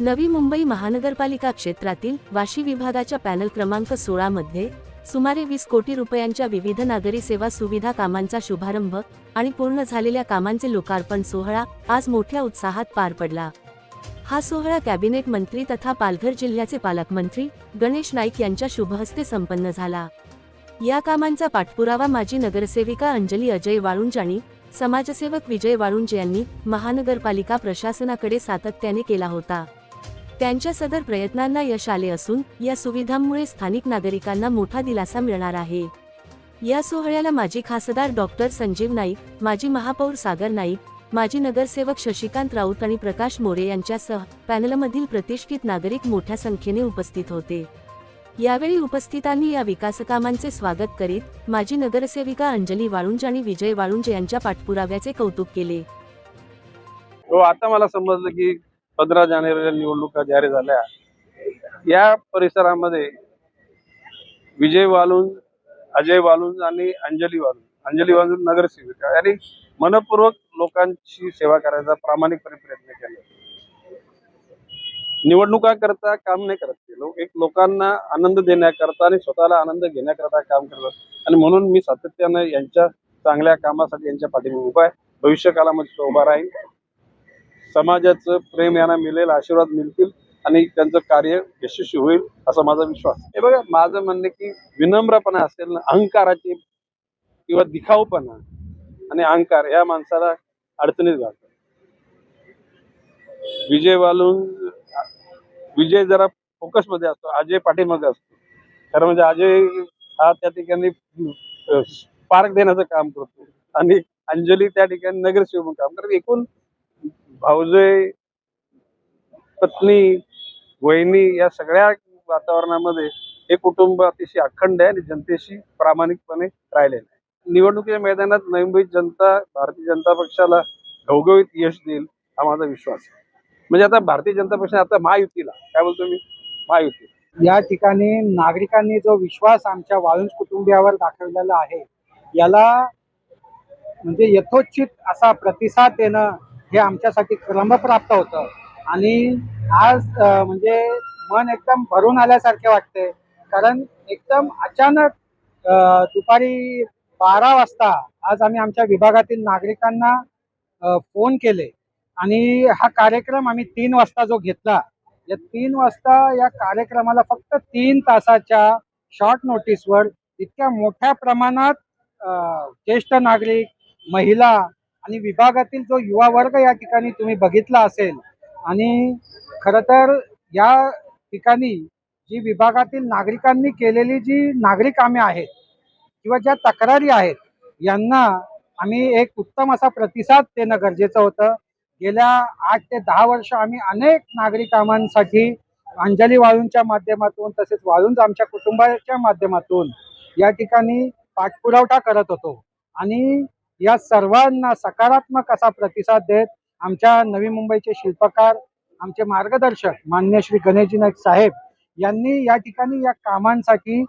नवी मुंबई महानगरपालिका क्षेत्रातील वाशी विभागाच्या पॅनल क्रमांक सोळा मध्ये सुमारे वीस कोटी रुपयांच्या विविध नागरी सेवा सुविधा कामांचा शुभारंभ आणि पूर्ण झालेल्या कामांचे लोकार्पण सोहळा आज मोठ्या उत्साहात पार पडला. हा सोहळा कॅबिनेट मंत्री तथा पालघर जिल्ह्याचे पालकमंत्री गणेश नाईक यांच्या शुभहस्ते संपन्न झाला. या कामांचा पाठपुरावा माजी नगरसेविका अंजली अजय वाळुंज आणि समाजसेवक विजय वाळुंज यांनी महानगरपालिका प्रशासनाकडे सातत्याने केला होता. त्यांच्या सदर प्रयत्नांना यश आले असून या सुविधांमुळे स्थानिक नागरिकांना मोठा दिलासा मिळणार आहे. या सोहळ्याला माजी खासदार डॉक्टर संजीव नाईक माजी महापौर सागर नाईक माजी नगरसेवक शशिकांत राऊत आणि प्रकाश मोरे यांच्यासह पॅनलमधील प्रतिष्ठित नागरिक मोठ्या संख्येने उपस्थित होते. यावेळी उपस्थितांनी या विकासकामांचे स्वागत करीत माजी नगरसेविका अंजली वाळुंज आणि विजय वाळुंज यांच्या पाठपुराव्याचे कौतुक केले. हो आता मला समजलं की पंधरा जानेवारीला निवडणुका जाहीर झाल्या. या परिसरामध्ये विजय वालून अजय वालून आणि अंजली वालून अंजली वालून नगरसेविका यांनी मनपूर्वक लोकांची सेवा करायचा प्रामाणिकपणे प्रयत्न केला. निवडणुका करता काम नाही करत ते लोक. एक लोकांना आनंद देण्याकरता आणि स्वतःला आनंद घेण्याकरता काम करतात. आणि म्हणून मी सातत्यानं यांच्या चांगल्या कामासाठी यांच्या पाठीमागे उभा आहे. भविष्य काळामध्ये तो उभा राहील. समाजाचं प्रेम यांना मिळेल आशीर्वाद मिळतील आणि त्यांचं कार्य यशस्वी होईल असा माझा विश्वास हे बघा माझं म्हणणं की विनम्रपणा असेल ना अहंकाराची किंवा दिखाऊपणा आणि अहंकार या माणसाला अडचणीत घालतो विजय वालून विजय जरा फोकसमध्ये असतो अजय पाठीमध्ये असतो. खरं म्हणजे अजय हा त्या ठिकाणी स्पार्क देण्याचं काम करतो आणि अंजली त्या ठिकाणी नगरसेवक काम करतो. एकूण भाऊजे पत्नी वहिनी या सगळ्या वातावरणामध्ये हे कुटुंब अतिशय अखंड आहे आणि जनतेशी प्रामाणिकपणे राहिलेलं आहे. निवडणुकीच्या मैदानात नवी जनता भारतीय जनता पक्षाला घवघवीत यश देईल हा माझा विश्वास आहे. म्हणजे आता भारतीय जनता पक्ष आता महायुतीला काय बोलतो मी? महायुती. या ठिकाणी नागरिकांनी जो विश्वास आमच्या वाळुंज कुटुंबियावर दाखवलेला आहे याला म्हणजे यथोचित असा प्रतिसाद देणं हे आमच्यासाठी क्रमप्राप्त होतं. आणि आज म्हणजे मन एकदम भरून आल्यासारखे वाटते. कारण एकदम अचानक दुपारी बारा वाजता आज आम्ही आमच्या विभागातील नागरिकांना फोन केले. आणि हा कार्यक्रम आम्ही तीन वाजता जो घेतला या तीन वाजता या कार्यक्रमाला फक्त तीन तासाच्या शॉर्ट नोटीसवर इतक्या मोठ्या प्रमाणात ज्येष्ठ नागरिक महिला आणि विभागातील जो युवा वर्ग या ठिकाणी तुम्ही बघितला असेल आणि खरं तर या ठिकाणी जी विभागातील नागरिकांनी केलेली जी नागरिक कामे आहेत किंवा ज्या तक्रारी आहेत यांना आम्ही एक उत्तम असा प्रतिसाद देणं गरजेचं होतं. गेल्या आठ ते दहा वर्ष आम्ही अनेक नागरी कामांसाठी अंजली वाळूंच्या माध्यमातून तसेच वाळूंज आमच्या कुटुंबाच्या माध्यमातून या ठिकाणी पाठपुरावठा करत होतो. आणि या सर्वांना सकारात्मक असा प्रतिसाद देत आमच्या नवी मुंबईचे शिल्पकार आमचे मार्गदर्शक मान्य श्री गणेशजी नाईक साहेब यांनी या ठिकाणी या कामांसाठी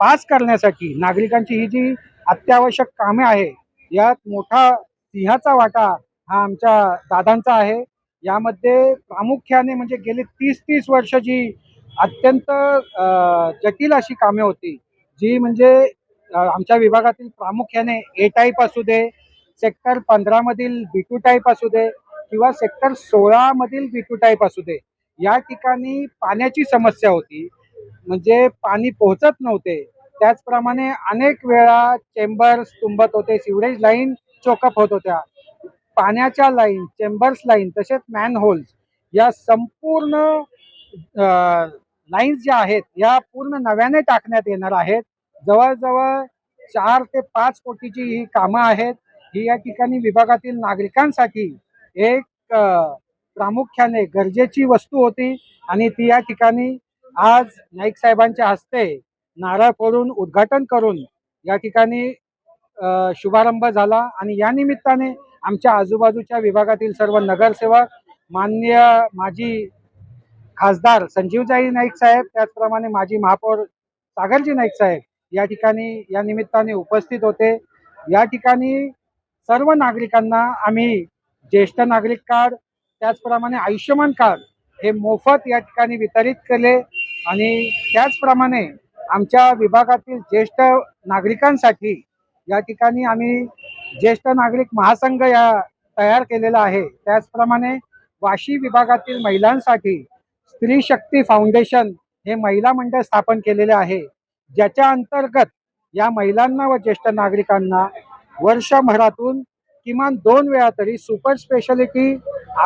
पास करण्यासाठी नागरिकांची ही जी अत्यावश्यक कामे आहे यात मोठा सिंहाचा वाटा हा आमच्या दादांचा आहे. यामध्ये प्रामुख्याने म्हणजे गेली तीस तीस वर्ष जी अत्यंत जटिल अशी कामे होती जी म्हणजे आमच्या विभागातील प्रामुख्याने ए टाईप असू दे सेक्टर पंधरामधील बी टू टाईप असू दे किंवा सेक्टर सोळामधील बी टू टाईप असू दे या ठिकाणी पाण्याची समस्या होती. म्हणजे पाणी पोहोचत नव्हते. त्याचप्रमाणे अनेक वेळा चेंबर्स तुंबत होते सिवरेज लाईन चोकअप होत होत्या. पाण्याच्या लाईन चेंबर्स लाईन तसेच मॅन होल्स या संपूर्ण लाईन्स ज्या आहेत या पूर्ण नव्याने टाकण्यात येणार आहेत. जवळजवळ चार ते पाच कोटीची ही कामं आहेत. ही या ठिकाणी विभागातील नागरिकांसाठी एक प्रामुख्याने गरजेची वस्तू होती आणि ती या ठिकाणी आज नाईक साहेबांच्या हस्ते नारळ फोडून उद्घाटन करून या ठिकाणी शुभारंभ झाला आणि या निमित्ताने आमच्या आजूबाजूच्या विभागातील सर्व नगरसेवक मान्य माजी खासदार संजीवजाई नाईक साहेब त्याचप्रमाणे माजी महापौर सागरजी नाईक साहेब या ठिकाणी या निमित्ताने उपस्थित होते. या ठिकाणी सर्व नागरिकांना आम्ही ज्येष्ठ नागरिक कार्ड त्याचप्रमाणे आयुष्यमान कार्ड हे मोफत या ठिकाणी वितरित केले आणि त्याचप्रमाणे आमच्या विभागातील ज्येष्ठ नागरिकांसाठी या ठिकाणी आम्ही ज्येष्ठ नागरिक महासंघ या तयार केलेला आहे. त्याचप्रमाणे वाशी विभागातील महिलांसाठी स्त्री शक्ती फाउंडेशन हे महिला मंडळ स्थापन केलेले आहे. ज्याच्या अंतर्गत या महिलांना व ज्येष्ठ नागरिकांना वर्षभरातून किमान दोन वेळा तरी सुपर स्पेशालिटी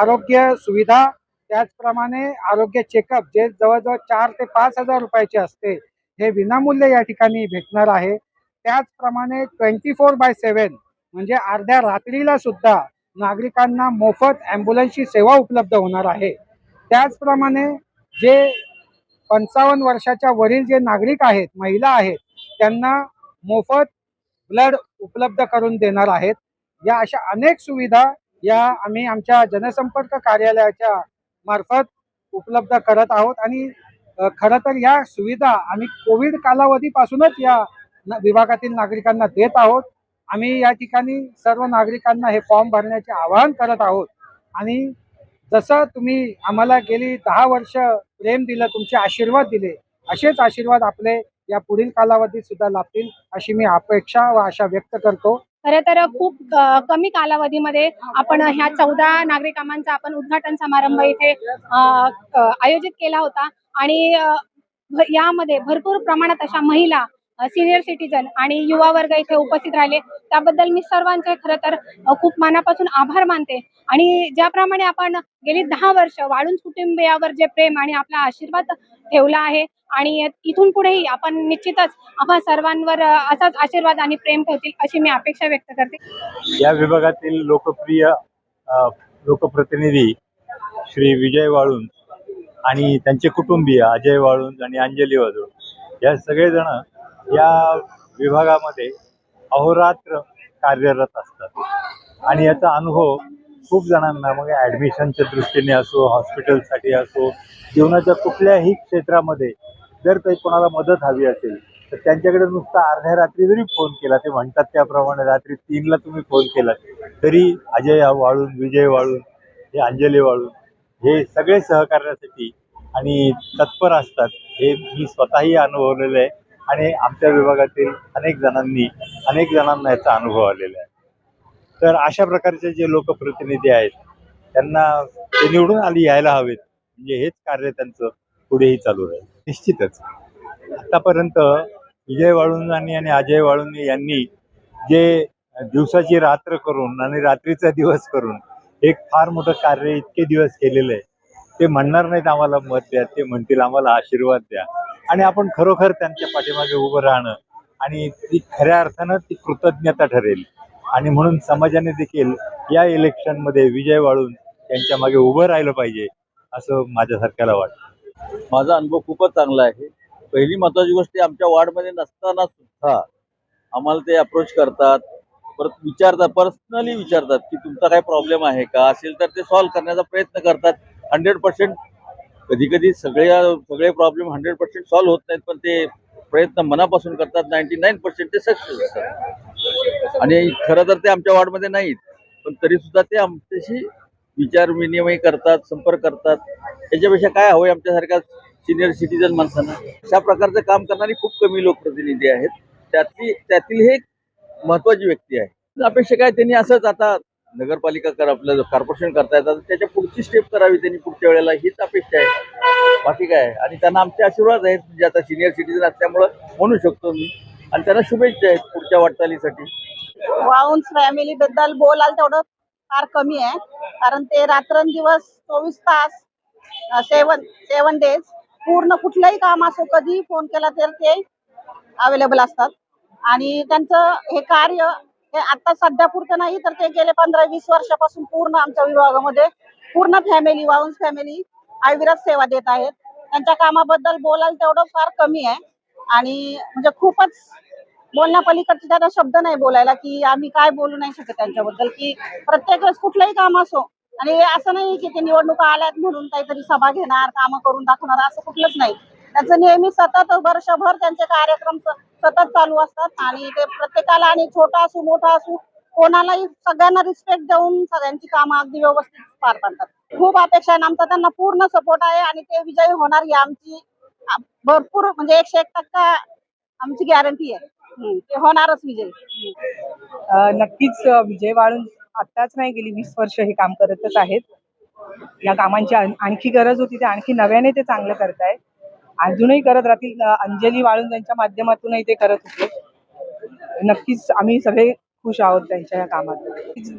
आरोग्य सुविधा त्याचप्रमाणे आरोग्य चेकअप जे जवळजवळ चार ते पाच हजार रुपयाचे असते हे विनामूल्य या ठिकाणी भेटणार आहे. त्याचप्रमाणे ट्वेंटी फोर बाय सेवन म्हणजे अर्ध्या रात्रीला सुद्धा नागरिकांना मोफत ॲम्ब्युलन्सची सेवा उपलब्ध होणार आहे. त्याचप्रमाणे जे पंचावन्न वर्षाच्या वरील जे नागरिक आहेत महिला आहेत त्यांना मोफत ब्लड उपलब्ध करून देणार आहेत. या अशा अनेक सुविधा या आम्ही आमच्या जनसंपर्क कार्यालयाच्या मार्फत उपलब्ध करत आहोत आणि खरं तर या सुविधा आम्ही कोविड कालावधीपासूनच या न- विभागातील नागरिकांना देत आहोत. आम्ही या ठिकाणी सर्व नागरिकांना हे फॉर्म भरण्याचे आवाहन करत आहोत. आणि जसं तुम्ही आम्हाला गेली दहा वर्ष प्रेम दिलं तुमचे आशीर्वाद दिले असेच आशीर्वाद आपले या पुढील कालावधीत सुद्धा लाभतील अशी मी अपेक्षा व आशा व्यक्त करतो. खरं तर खूप कमी कालावधीमध्ये आपण ह्या चौदा नागरिकांचा आपण उद्घाटन समारंभ इथे आयोजित केला होता. आणि यामध्ये भरपूर प्रमाणात अशा महिला सिनियर सिटीजन आणि युवा वर्ग इथे उपस्थित राहिले. त्याबद्दल मी सर्वांचे खरं तर खूप मनापासून आभार मानते. आणि ज्याप्रमाणे आपण गेली दहा वर्ष वाळूंज कुटुंबियावर जे प्रेम आणि आपला आशीर्वाद ठेवला आहे आणि इथून पुढेही आपण निश्चितच आम्हा सर्वांवर असाच आशीर्वाद आणि प्रेम ठेवतील अशी मी अपेक्षा व्यक्त करते. या विभागातील लोकप्रिय लोकप्रतिनिधी श्री विजय वाळुंज आणि त्यांचे कुटुंबीय अजय वाळुंज आणि अंजली वाळुंज या सगळेजण या विभागामध्ये अहोरात्र कार्यरत असतात. आणि याचा अनुभव खूप जणांना मग ॲडमिशनच्या दृष्टीने असो हॉस्पिटलसाठी असो जीवनाच्या कुठल्याही क्षेत्रामध्ये जर काही कोणाला मदत हवी असेल तर त्यांच्याकडे नुसता अर्ध्या रात्री जरी फोन केला ते म्हणतात त्याप्रमाणे रात्री तीनला तुम्ही फोन केला तरी अजय वाळून विजय वाळून हे अंजली वाळून हे सगळे सहकार्यासाठी आणि तत्पर असतात हे मी स्वतःही अनुभवलेलं आहे. आणि आमच्या विभागातील अनेक जणांनी अनेक जणांना याचा अनुभव आलेला आहे. तर अशा प्रकारचे जे लोकप्रतिनिधी आहेत त्यांना ते निवडून आली यायला हवेत. म्हणजे हेच कार्य त्यांचं पुढेही चालू राहील. निश्चितच. आतापर्यंत विजय वाळुंजांनी आणि अजय वाळुंज यांनी जे दिवसाची रात्र करून आणि रात्रीचा दिवस करून एक फार मोठं कार्य इतके दिवस केलेलं आहे ते म्हणणार नाहीत आम्हाला मत द्या ते म्हणतील आम्हाला आशीर्वाद द्या. आणि आपण खरोखर त्यांच्या पाठीमागे उभं राहणं आणि ती खऱ्या अर्थानं ती कृतज्ञता ठरेल. आणि म्हणून समाजाने देखील या इलेक्शनमध्ये विजय वाळून त्यांच्या मागे उभं राहिलं पाहिजे असं माझ्यासारख्याला वाटतं. माझा अनुभव खूपच चांगला आहे. पहिली महत्वाची गोष्ट आमच्या वार्डमध्ये नसताना सुद्धा आम्हाला ते अप्रोच करतात परत विचारतात पर्सनली विचारतात की तुमचा काय प्रॉब्लेम आहे का? असेल तर ते सॉल्व्ह करण्याचा प्रयत्न करतात. हंड्रेड पर्सेंट कधी कधी सगळ्या सगळे प्रॉब्लेम हंड्रेड पर्सेंट सॉल्व्ह होत नाहीत पण ते प्रयत्न मनापासून करतात. नाईन्टी नाईन पर्सेंट ते सक्सेस असतात. आणि खरं तर ते आमच्या वॉर्डमध्ये नाहीत पण तरी सुद्धा ते आमच्याशी विचार विनिमय करतात संपर्क करतात. याच्यापेक्षा काय हवंय आमच्यासारख्या सिनियर सिटीजन माणसांना? अशा प्रकारचं काम करणारी खूप कमी लोकप्रतिनिधी आहेत. त्यातली त्यातील हे एक महत्वाची व्यक्ती आहे. अपेक्षा काय? त्यांनी असंच आता नगरपालिका कर आपलं कॉर्पोरेशन करता येतात त्याच्या पुढची स्टेप करावी त्यांनी पुढच्या वेळेला हीच अपेक्षा आहे. बाकी काय आहे? आणि त्यांना आमचे आशीर्वाद आहेत म्हणजे आता सिनियर सिटीजन असल्यामुळं म्हणू शकतो मी. आणि त्यांना शुभेच्छा आहेत पुढच्या वाटचालीसाठी. वाऊन्स फॅमिली बद्दल बोलाल तेवढं फार कमी आहे. कारण ते रात्रंदिवस चोवीस तास सेवन सेवन डेज पूर्ण कुठलंही काम असो कधी फोन केला तर ते अवेलेबल असतात. आणि त्यांचं हे कार्य आता सध्या पुरतं नाही तर ते गेले पंधरा वीस वर्षापासून पूर्ण आमच्या विभागामध्ये. पूर्ण फॅमिली वाऊन्स फॅमिली अविरत सेवा देत आहेत. त्यांच्या कामाबद्दल बोलायला तेवढं फार कमी आहे. आणि म्हणजे खूपच बोलण्यापलीकडचे त्यांना शब्द नाही बोलायला की आम्ही काय बोलू नाही शकत त्यांच्याबद्दल की प्रत्येक वेळेस कुठलंही काम असो. आणि असं नाही की ते निवडणुका आल्यात म्हणून काहीतरी सभा घेणार कामं करून दाखवणार असं कुठलंच नाही. त्यांचं नेहमी सतत वर्षभर त्यांचे कार्यक्रम सतत चालू असतात. आणि ते प्रत्येकाला आणि छोटा असू मोठा असू कोणालाही सगळ्यांना रिस्पेक्ट देऊन सगळ्यांची कामं अगदी व्यवस्थित पार पाडतात. खूप अपेक्षा आहे आमचा त्यांना पूर्ण सपोर्ट आहे आणि ते विजयी होणार ही आमची भरपूर म्हणजे एकशे एक टक्का आमची गॅरंटी आहे. ते होणारच विजयी. नक्कीच विजय वाळून आत्ताच नाही गेली वीस वर्ष हे काम करतच आहेत. या कामांची आण- आणखी गरज होती ते आणखी नव्याने ते चांगलं करताय अजूनही करत राहतील. अंजली वाळून त्यांच्या माध्यमातूनही ते करत होते. नक्कीच आम्ही सगळे खुश आहोत त्यांच्या या कामात.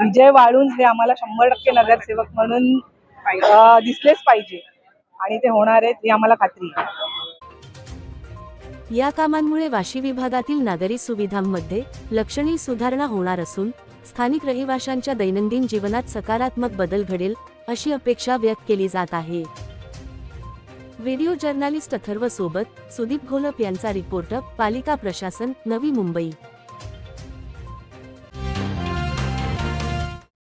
विजय वाळून हे आम्हाला शंभर टक्के नगरसेवक म्हणून दिसलेच पाहिजे. आणि ते होणार आहेत ही आम्हाला खात्री आहे. या कामांमुळे वाशी विभागातील नागरी सुविधांमध्ये लक्षणीय सुधारणा होणार असून स्थानिक रहिवाशांच्या दैनंदिन जीवनात सकारात्मक बदल घडेल अशी अपेक्षा व्यक्त केली जात आहे. व्हिडिओ जर्नालिस्ट अथर्व सोबत सुदीप घोलप यांचा रिपोर्टर पालिका प्रशासन नवी मुंबई.